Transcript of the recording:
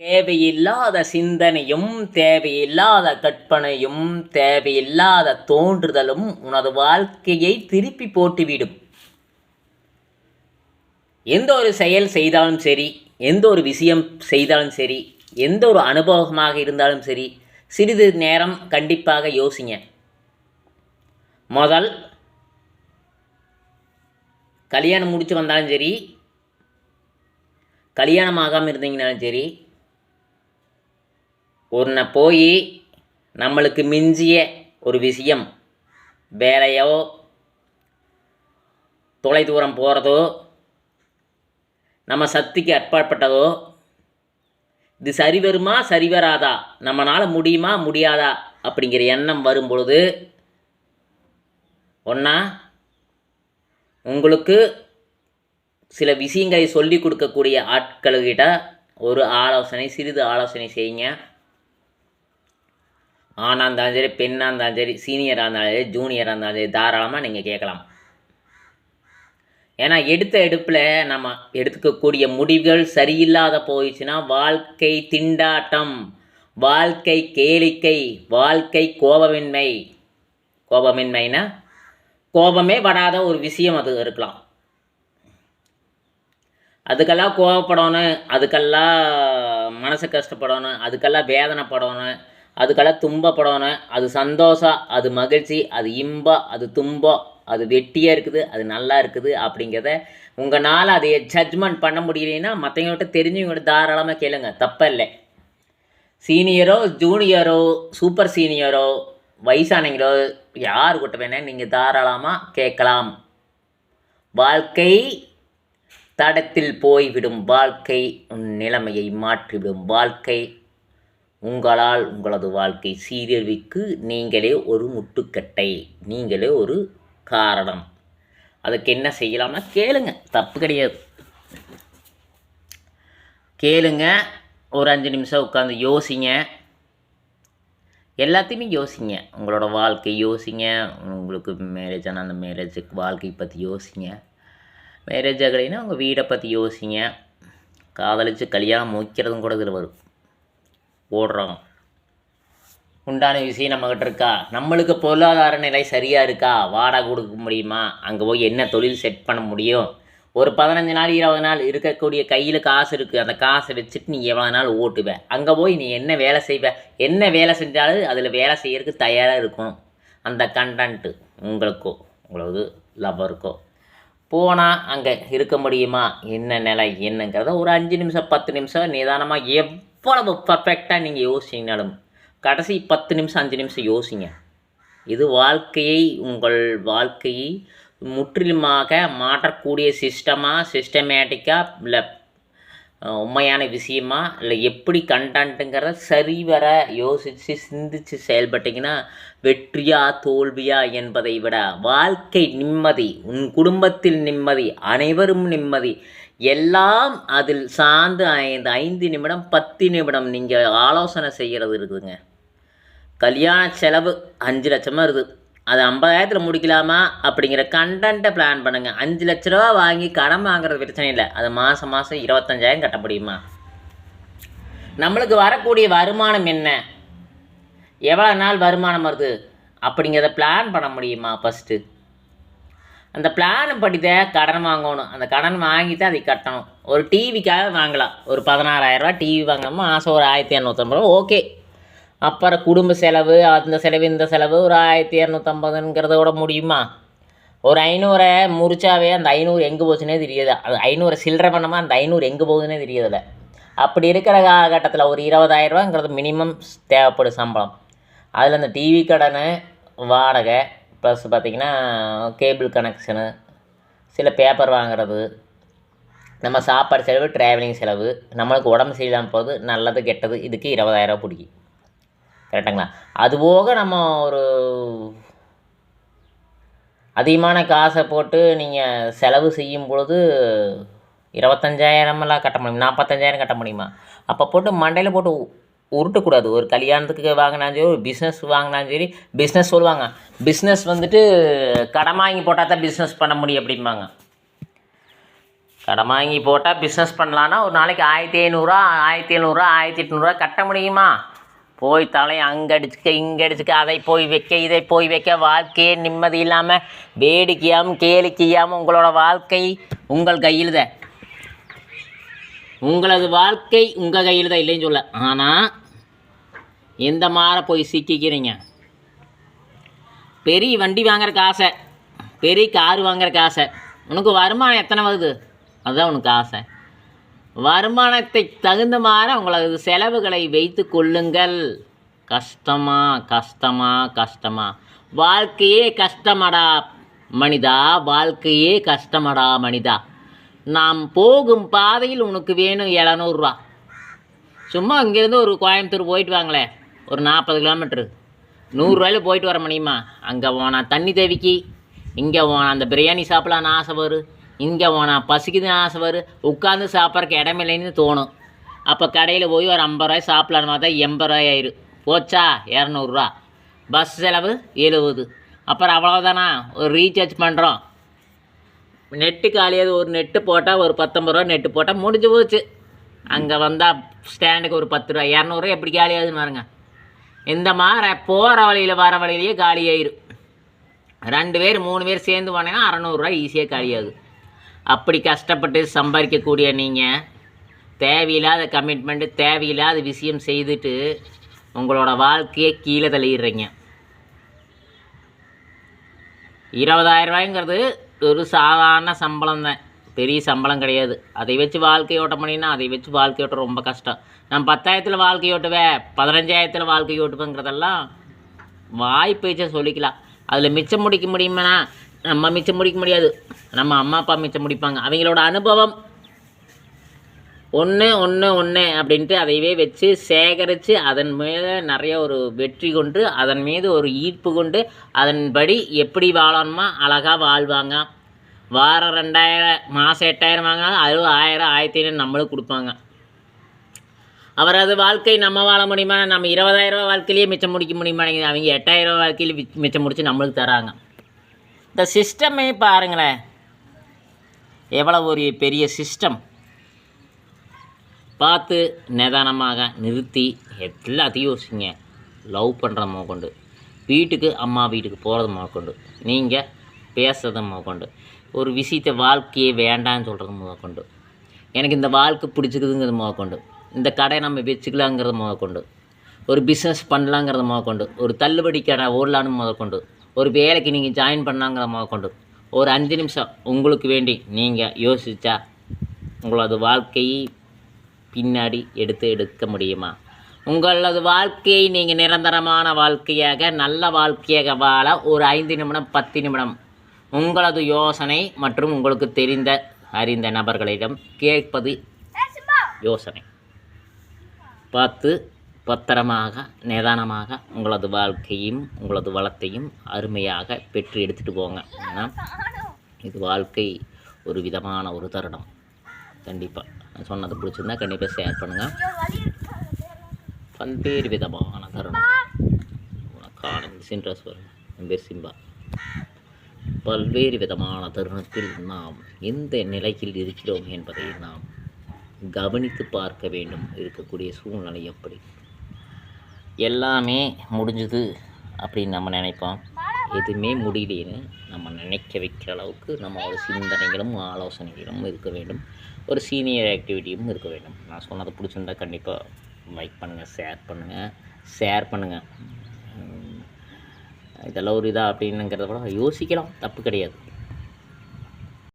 தேவையில்லாத சிந்தனையும் தேவையில்லாத கற்பனையும் தேவையில்லாத தோன்றுதலும் உனது வாழ்க்கையை திருப்பி போட்டுவிடும். எந்த ஒரு செயல் செய்தாலும் சரி எந்த ஒரு விஷயம் செய்தாலும் சரி எந்த ஒரு அனுபவமாக இருந்தாலும் சரி சிறிது நேரம் கண்டிப்பாக யோசிங்க. முதல் கல்யாணம் முடித்து வந்தாலும் சரி கல்யாணம் ஆகாமல் இருந்தீங்கனாலும் சரி ஒன்றை போய் நம்மளுக்கு மிஞ்சிய ஒரு விஷயம். வேலையோ தொலை தூரம் போகிறதோ நம்ம சக்திக்கு அற்பாற்பட்டதோ இது சரி வருமா சரி வராதா நம்மளால் முடியுமா முடியாதா அப்படிங்கிற எண்ணம் வரும் பொழுது ஒன்றா உங்களுக்கு சில விஷயங்களை சொல்லி கொடுக்கக்கூடிய ஆட்கள்கிட்ட ஒரு ஆலோசனை சிறிது ஆலோசனை செய்யுங்க. ஆணாக இருந்தாலும் சரி பெண்ணாக இருந்தாலும் சரி சீனியராக இருந்தாலும் சரி ஜூனியராக இருந்தாலும் சரி தாராளமாக நீங்கள் கேட்கலாம். ஏன்னா எடுத்த எடுப்பில் நம்ம எடுத்துக்கக்கூடிய முடிவுகள் சரியில்லாத போயிடுச்சுன்னா வாழ்க்கை திண்டாட்டம் வாழ்க்கை கேளிக்கை வாழ்க்கை கோபமின்மை. கோபமின்மைனா கோபமே படாத ஒரு விஷயம் அது இருக்கலாம். அதுக்கெல்லாம் கோவப்படணும் அதுக்கெல்லாம் மனசு கஷ்டப்படணும் அதுக்கெல்லாம் வேதனைப்படணும் அதுக்கெல்லாம் துன்பப்படணும். அது சந்தோஷம் அது மகிழ்ச்சி அது இன்பம் அது துன்பம். அது வெட்டியாக இருக்குது அது நல்லா இருக்குது அப்படிங்கிறத உங்களால் அதை ஜட்ஜ்மெண்ட் பண்ண முடியலைன்னா மற்றவங்கள்ட்ட தெரிஞ்சவங்கள்ட்ட தாராளமாக கேளுங்க. தப்பில்லை. சீனியரோ ஜூனியரோ சூப்பர் சீனியரோ வயசானவங்களோ யாருக்கிட்ட வேணால் நீங்கள் தாராளமாக கேட்கலாம். வாழ்க்கை தடத்தில் போய்விடும். வாழ்க்கை உன் நிலைமையை மாற்றிவிடும். வாழ்க்கை உங்களால் உங்களது வாழ்க்கை சீரழிவுக்கு நீங்களே ஒரு முட்டுக்கட்டை நீங்களே ஒரு காரணம். அதுக்கு என்ன செய்யலாம்னா கேளுங்க. தப்பு கிடையாது. கேளுங்க. ஒரு அஞ்சு நிமிஷம் உட்காந்து யோசிங்க. எல்லாத்தையுமே யோசிங்க. உங்களோட வாழ்க்கை யோசிங்க. உங்களுக்கு மேரேஜ் ஆனால் அந்த மேரேஜுக்கு வாழ்க்கையை பற்றி யோசிங்க. மேரேஜ் ஆகலைன்னா உங்கள் வீடை பற்றி யோசிங்க. காதலிச்சு கல்யாணம் முடிக்கிறதும் கூட இதில் வரும். ஓடுறோம் உண்டான விஷயம் நம்மக்கிட்ட இருக்கா? நம்மளுக்கு பொருளாதார நிலை சரியாக இருக்கா? வாடகை கொடுக்க முடியுமா? அங்கே போய் என்ன தொழில் செட் பண்ண முடியும்? ஒரு பதினஞ்சு நாள் இருபது நாள் இருக்கக்கூடிய கையில் காசு இருக்குது அந்த காசை வச்சுட்டு நீ எவ்வளோ நாள் ஓட்டுவ? அங்கே போய் நீ என்ன வேலை செய்வ? என்ன வேலை செஞ்சாலும் அதில் வேலை செய்யறதுக்கு தயாராக இருக்கும். அந்த கண்டன்ட்டு உங்களுக்கோ உங்களது லவ்வருக்கோ போனால் அங்கே இருக்க முடியுமா? என்ன நிலை? என்னங்கிறத ஒரு அஞ்சு நிமிஷம் பத்து நிமிஷம் நிதானமாக எவ்வளவு பர்ஃபெக்டாக நீங்கள் யோசிச்சிங்கனாலும் கடைசி பத்து நிமிஷம் அஞ்சு நிமிஷம் யோசிங்க. இது வாழ்க்கையை உங்கள் வாழ்க்கையை முற்றிலுமாக மாற்றக்கூடிய சிஸ்டமாக சிஸ்டமேட்டிக்காக இல்லை உண்மையான விஷயமா? இல்லை எப்படி கண்டன்ட்டுங்கிறத சரிவர யோசித்து சிந்தித்து செயல்பட்டீங்கன்னா வெற்றியா தோல்வியா என்பதை விட வாழ்க்கை நிம்மதி உன் குடும்பத்தில் நிம்மதி அனைவரும் நிம்மதி எல்லாம் அதில் சார்ந்து ஐந்து ஐந்து நிமிடம் பத்து நிமிடம் நீங்கள் ஆலோசனை செய்கிறது இருக்குதுங்க. கல்யாண செலவு அஞ்சு லட்சமாக இருக்குது. அது ஐம்பதாயிரத்தில் முடிக்கலாமா அப்படிங்கிற கண்டென்ட்டை பிளான் பண்ணுங்கள் அஞ்சு லட்ச ரூபா வாங்கி கடன் வாங்குறது பிரச்சனை இல்லை. அது மாதம் மாதம் இருபத்தஞ்சாயிரம் கட்ட முடியுமா? நம்மளுக்கு வரக்கூடிய வருமானம் என்ன? எவ்வளோ நாள் வருமானம் வருது? அப்படிங்கிறத பிளான் பண்ண முடியுமா ஃபஸ்ட்டு அந்த பிளான் படித்த கடன் வாங்கணும். அந்த கடன் வாங்கி தான் அதை கட்டணும். ஒரு டிவிக்காக வாங்கலாம். ஒரு பதினாறாயிரரூவா டிவி வாங்கினோமா மாதம் ஒரு ஆயிரத்தி இரநூத்தம்பது ரூபா ஓகே அப்புறம் குடும்ப செலவு அந்த செலவு இந்த செலவு ஒரு ஆயிரத்தி இரநூத்தம்பதுங்கிறத விட முடியுமா? ஒரு ஐநூறை முறிச்சாவே அந்த ஐநூறு எங்கே போச்சுன்னே தெரியாது? அது ஐநூறு சில்லறை பண்ணமா அந்த ஐநூறு எங்கே போகுதுன்னே தெரியாதுல்ல. அப்படி இருக்கிற காலகட்டத்தில் ஒரு இருபதாயிரரூவாங்கிறது மினிமம் தேவைப்படும் சம்பளம். அதில் அந்த டிவி கடன் வாடகை ப்ளஸ் பார்த்திங்கன்னா கேபிள் கனெக்ஷனு சில பேப்பர் வாங்குறது நம்ம சாப்பாடு செலவு ட்ராவலிங் செலவு நம்மளுக்கு உடம்பு சரியில்லாமல் போகுது நல்லது கெட்டது இதுக்கு இருபதாயிரரூவா பிடிக்கும். கரெக்டுங்களா அது போக நம்ம ஒரு அதிகமான காசை போட்டு நீங்கள் செலவு செய்யும் பொழுது இருபத்தஞ்சாயிரமெல்லாம் கட்ட முடியும்? நாற்பத்தஞ்சாயிரம் கட்ட முடியுமா? அப்போ போட்டு மண்டையில் போட்டு உ- உருட்டக்கூடாது. ஒரு கல்யாணத்துக்கு வாங்கினாலும் சரி ஒரு பிஸ்னஸ் வாங்கினாலும் சரி பிஸ்னஸ் சொல்லுவாங்க. பிஸ்னஸ் வந்துட்டு கடன் வாங்கி போட்டால் தான் பிஸ்னஸ் பண்ண முடியும் அப்படிம்பாங்க. கடன் வாங்கி போட்டால் பிஸ்னஸ் பண்ணலான்னா ஒரு நாளைக்கு ஆயிரத்தி ஐநூறுரூவா ஆயிரத்தி எழுநூறுரூவா ஆயிரத்தி எட்நூறுரூவா கட்ட முடியுமா? போய் தலையை அங்கே அடிச்சுக்க இங்கே அடிச்சுக்க அதை போய் வைக்க இதை போய் வைக்க வாழ்க்கையே நிம்மதி இல்லாமல் வேடிக்கையாமல் கேளிக்கையாமல் உங்களோட வாழ்க்கை உங்கள் கையில் தான் உங்களது வாழ்க்கை உங்கள் கையில் தான் இல்லைன்னு சொல்ல. ஆனால் எந்த மாதிரி போய் சிக்கிக்கிறீங்க? பெரிய வண்டி வாங்குறக்கு ஆசை. பெரிய கார் வாங்குறக்கு ஆசை. உனக்கு வருமானம் எத்தனை வருது? அதுதான் உனக்கு ஆசை. வருமானத்தை தகுந்த மாதிரி உங்களது செலவுகளை வைத்து கொள்ளுங்கள். கஷ்டமா கஷ்டமா கஷ்டமா. வாழ்க்கையே கஷ்டமடா மனிதா வாழ்க்கையே கஷ்டமடா மனிதா. நாம் போகும் பாதையில் உனக்கு வேணும் எழுநூறுவா. சும்மா இங்கேருந்து ஒரு கோயம்புத்தூர் போயிட்டு வாங்களே. ஒரு நாற்பது கிலோமீட்ரு நூறுரூவாயில் போயிட்டு வர முடியுமா? அங்கே போனால் தண்ணி தேவிக்கு இங்கே போனால் அந்த பிரியாணி சாப்பிடலான்னு ஆசை வரும் இங்கே போனால் பசிக்குதுன்னு ஆசை வரும் உட்காந்து சாப்பிட்றக்கு இடமில்லைன்னு தோணும். அப்போ கடையில் போய் ஒரு ஐம்பது ரூபாய் சாப்பிட்லான்னு பார்த்தா எண்பது ரூபாய் ஆயிரும் போச்சா? இரநூறுவா. பஸ் செலவு எழுபது. அப்புறம் அவ்வளோதானா ஒரு ரீசார்ஜ் பண்ணுறோம் நெட்டு காலியாவது ஒரு நெட்டு போட்டால் ஒரு பத்தொம்பது ரூபா நெட்டு போட்டால் முடிஞ்சு போச்சு. அங்கே வந்தால் ஸ்டாண்டுக்கு ஒரு பத்து ரூபா இரநூறுவா எப்படி காலியாகுதுன்னு பாருங்க. இந்த மாதிரி போகிற வழியில் வர வழியிலேயே காலியாயிரும் ரெண்டு பேர் மூணு பேர் சேர்ந்து போனீங்கன்னா அறநூறுரூவா ஈஸியாக காலியாகுது. அப்படி கஷ்டப்பட்டு சம்பாதிக்கக்கூடிய நீங்கள் தேவையில்லாத கமிட்மெண்ட்டு தேவையில்லாத விஷயம் செய்துட்டு உங்களோட வாழ்க்கையை கீழே தள்ளிடுறீங்க. இருபதாயிரம் ரூபாய்ங்கிறது ஒரு சாதாரண சம்பளம் தான். பெரிய சம்பளம் கிடையாது. அதை வச்சு வாழ்க்கை ஓட்ட முடியும்னா அதை வச்சு வாழ்க்கை ஓட்ட ரொம்ப கஷ்டம். நான் பத்தாயிரத்தில் வாழ்க்கை ஓட்டுவேன் பதினஞ்சாயிரத்தில் வாழ்க்கை ஓட்டுவேங்கிறதெல்லாம் வாய் சொல்லிக்கலாம். அதில் மிச்சம் முடிக்க முடியுமாண்ணா நம்ம மிச்சம் முடிக்க முடியாது. நம்ம அம்மா அப்பா மிச்சம் முடிப்பாங்க. அவங்களோட அனுபவம். ஒன்று ஒன்று ஒன்று அப்படின்ட்டு அதையவே வச்சு சேகரித்து அதன் மேலே நிறைய ஒரு வெற்றி கொண்டு அதன் மீது ஒரு ஈர்ப்பு கொண்டு அதன்படி எப்படி வாழணுமா அழகாக வாழ்வாங்க. வாரம் ரெண்டாயிரம் மாதம் எட்டாயிரம் வாங்கினாலும் அது ஆயிரம் ஆயிரத்தி ஐநூறு நம்மளுக்கு கொடுப்பாங்க. அவரது வாழ்க்கை நம்ம வாழ முடியுமா? நம்ம இருபதாயிரம் ரூபாய் வாழ்க்கையிலேயே மிச்சம் முடிக்க முடியுமாட்டேங்குது அவங்க எட்டாயிரம் ரூபா வாழ்க்கையில் மிச்சம் முடித்து நம்மளுக்கு தராங்க. இந்த சிஸ்டமே பாருங்களேன். எவ்வளோ ஒரு பெரிய சிஸ்டம் பார்த்து நிதானமாக நிறுத்தி எல்லாத்தையும் யோசிங்க. லவ் பண்ணுற கொண்டு வீட்டுக்கு அம்மா வீட்டுக்கு போகிறது கொண்டு நீங்கள் பேசுறத கொண்டு ஒரு விஷயத்தை வாழ்க்கையே வேண்டான்னு சொல்கிறது முதற்கொண்டு எனக்கு இந்த வாழ்க்கை பிடிச்சிக்குதுங்கிறது முதற்கொண்டு இந்த கடையை நம்ம வச்சுக்கலாங்கிறது முதற்கொண்டு ஒரு பிஸ்னஸ் பண்ணலாங்கிறது முதற்கொண்டு ஒரு தள்ளுபடி கடை ஓடலான்னு முதற்கொண்டு ஒரு வேலைக்கு நீங்கள் ஜாயின் பண்ணாங்கிறத முதற்கொண்டு ஒரு அஞ்சு நிமிஷம் உங்களுக்கு வேண்டி நீங்கள் யோசித்தா உங்களது வாழ்க்கையை பின்னாடி எடுத்து எடுக்க முடியுமா? உங்களது வாழ்க்கையை நீங்கள் நிரந்தரமான வாழ்க்கையாக நல்ல வாழ்க்கையாக வாழ ஒரு ஐந்து நிமிடம் பத்து நிமிடம் உங்களது யோசனை மற்றும் உங்களுக்கு தெரிந்த அறிந்த நபர்களிடம் கேட்பது யோசனை. பார்த்து பத்திரமாக நிதானமாக உங்களது வாழ்க்கையும் உங்களது வளத்தையும் அருமையாக பெற்று எடுத்துகிட்டு போங்க. ஏன்னா இது வாழ்க்கை ஒரு விதமான ஒரு தருணம். கண்டிப்பாக நான் சொன்னது பிடிச்சிருந்தா கண்டிப்பாக ஷேர் பண்ணுங்கள் பல்வேறு விதமான தருணம். உனக்கான சின்ட்ரஸ் வரும் என் பேர் சிம்பா. பல்வேறு விதமான தருணத்தில் நாம் எந்த நிலையில் இருக்கிறோம் என்பதை நாம் கவனித்து பார்க்க வேண்டும். இருக்கக்கூடிய சூழ்நிலை எப்படி? எல்லாமே முடிஞ்சுது அப்படின்னு நம்ம நினைப்போம். எதுவுமே முடியலேன்னு நம்ம நினைக்க வைக்கிற அளவுக்கு நம்ம ஒரு சிந்தனைகளும் ஆலோசனைகளும் இருக்க வேண்டும். ஒரு சீனியர் ஆக்டிவிட்டியும் இருக்க வேண்டும். நான் சொன்னதை பிடிச்சிருந்தா கண்டிப்பாக லைக் பண்ணுங்கள் ஷேர் பண்ணுங்கள் ஷேர் பண்ணுங்கள் இதெல்லாம் ஒரு இதாக அப்படின்னுங்கிறத கூட யோசிக்கலாம். தப்பு கிடையாது.